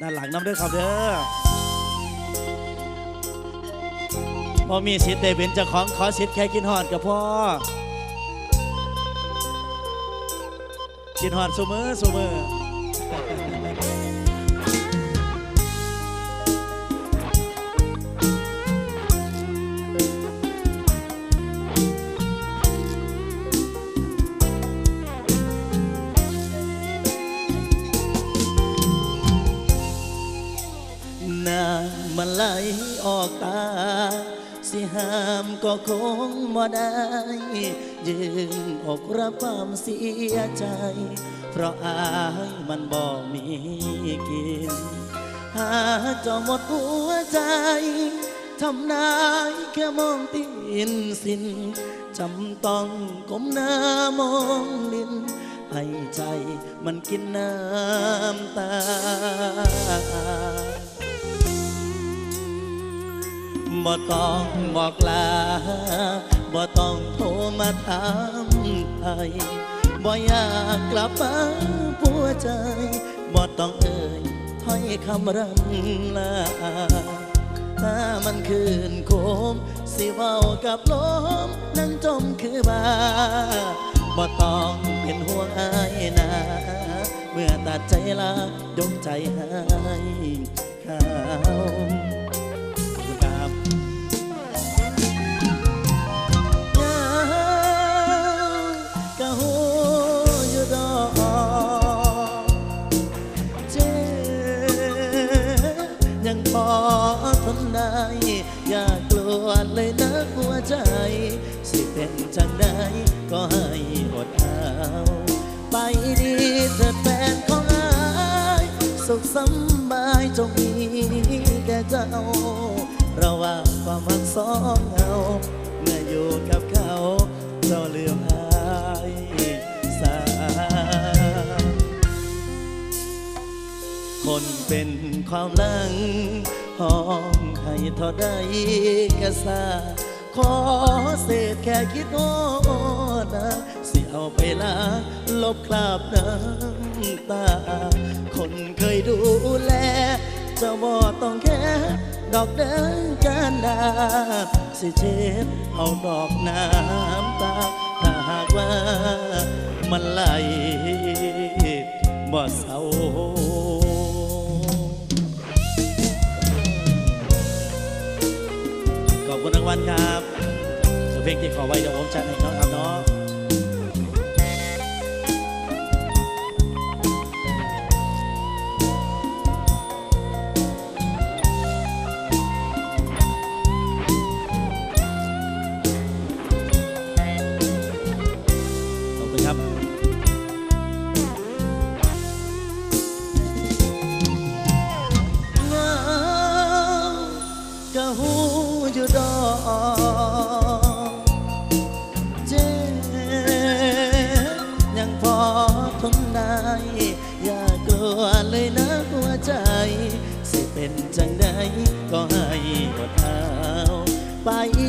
ด้านหลังน้ำเด้อครับเด้อพอมีสิทธิ์ได้เป็นเจ้าของขอสิทธิ์แค่กินหอดกับพ่อกินหอดสมือสมือ ไหลออกตา สิห้ามก็คงบ่ได้ ยืนอกรับความเสียใจ เพราะอายมันบ่มีกิน หาจ้าหมดหัวใจทำนายแค่มองตีนสินจำต้องก้มหน้ามองดินให้ใจมันกินน้ำตา บ่ต้องบอกลาบ่ต้องโทรมาถามไทยบ่อยากกลับมาผัวใจบ่ต้องเอ่ยถ้อยคำรำลาถ้ามันคืนโคม สิเว้ากับลม นั่งจมคือบาบ่ต้องเป็นห่วงอายนะเมื่อตัดใจลายกใจให้เขา อย่ากลัวเลยนะหัวใจ สิเป็นจังใดก็ให้อดเอาไปดีเถิดแฟนของอายสุขสำบายจงมีแก่เจ้า เราว่าความรักสอง นเป็นความหลังห้องให้เท่าใดกะซาขอเศษแค่คิดโน้นะสิเอาไปล้าลบคราบน้ำตา คนเคยดูแลจะบ่ต้องแค่ดอกเดินกันดา สิเช็ดเอาดอกน้ำตา ถ้าหากว่ามันไหลบ่เศร้า วันครับเพลงที่ขอไว้เดี๋ยวผมจัดให้น้อง เลยนะหัวใจ สิเป็นจังใดก็ให้อดเอาไป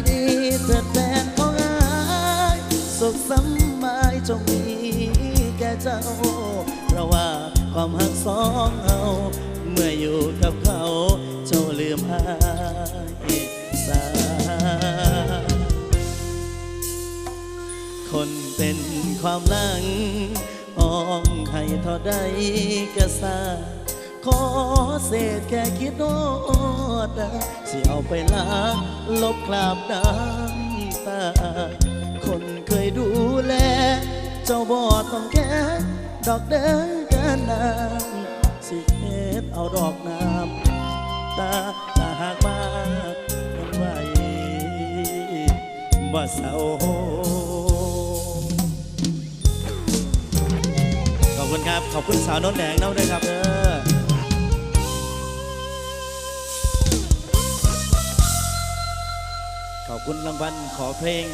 ดีเถิดแฟนของอายสุขสำบายจงมีแก่เจ้า เพราะว่าความหักสองเราเมื่ออยู่กับเขาเจ้าลืมอายสาคนเป็นความหลัง อ้อมให้เท่าใดกะซาขอเศษแค่คิดโนดนะสิเอาไปล้างลบคราบน้ำตา คนเคยดูแล เจ้าบ่ต้องแค่ดอกเดินกันน้ำสิเฮ็ดเอาดอกน้ำตาถ้าหากมามันไหวบ่เศร้า ขอบคุณสาวน้นแดงน้องด้วยครับเออขอบคุณรางวัลขอเพลง